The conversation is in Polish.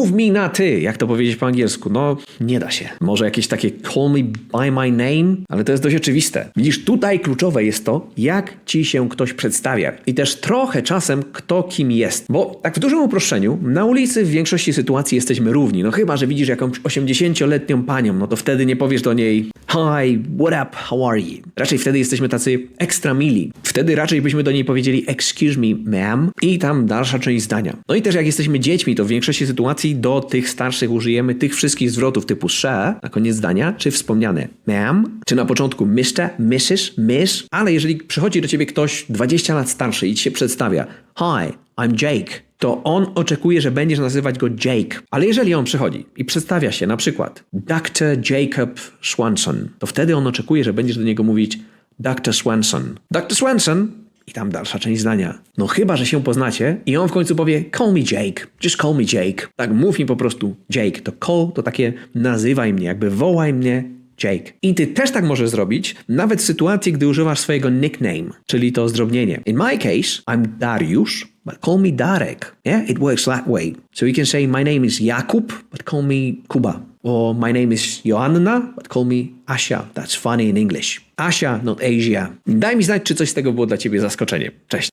Mów mi na ty, jak to powiedzieć po angielsku? No, nie da się. Może jakieś takie call me by my name, ale to jest dość oczywiste. Widzisz, tutaj kluczowe jest to, jak ci się ktoś przedstawia i też trochę czasem kto kim jest. Bo tak w dużym uproszczeniu, na ulicy w większości sytuacji jesteśmy równi. No chyba, że widzisz jakąś 80-letnią panią, no to wtedy nie powiesz do niej Hi, what up, how are you? Raczej wtedy jesteśmy tacy ekstra mili. Wtedy raczej byśmy do niej powiedzieli excuse me, ma'am i tam dalsza część zdania. No i też jak jesteśmy dziećmi, to w większości sytuacji do tych starszych użyjemy tych wszystkich zwrotów typu she na koniec zdania, czy wspomniane ma'am, czy na początku Mr., Mrs., Miss, ale jeżeli przychodzi do ciebie ktoś 20 lat starszy i ci się przedstawia Hi, I'm Jake, to on oczekuje, że będziesz nazywać go Jake. Ale jeżeli on przychodzi i przedstawia się na przykład Dr. Jacob Swanson, to wtedy on oczekuje, że będziesz do niego mówić Dr. Swanson. Dr. Swanson i tam dalsza część zdania. No chyba, że się poznacie i on w końcu powie call me Jake, just call me Jake. Tak mów mi po prostu Jake. To call to takie nazywaj mnie, jakby wołaj mnie Jake. I ty też tak możesz zrobić, nawet w sytuacji, gdy używasz swojego nickname, czyli to zdrobnienie. In my case, I'm Dariusz, but call me Darek. Yeah, it works that way. So you can say, my name is Jakub, but call me Kuba. Or my name is Joanna, but call me Asia. That's funny in English. Asia, not Asia. Daj mi znać, czy coś z tego było dla ciebie zaskoczeniem. Cześć.